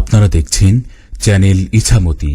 আপনারা দেখছেন চ্যানেল ইছামতি।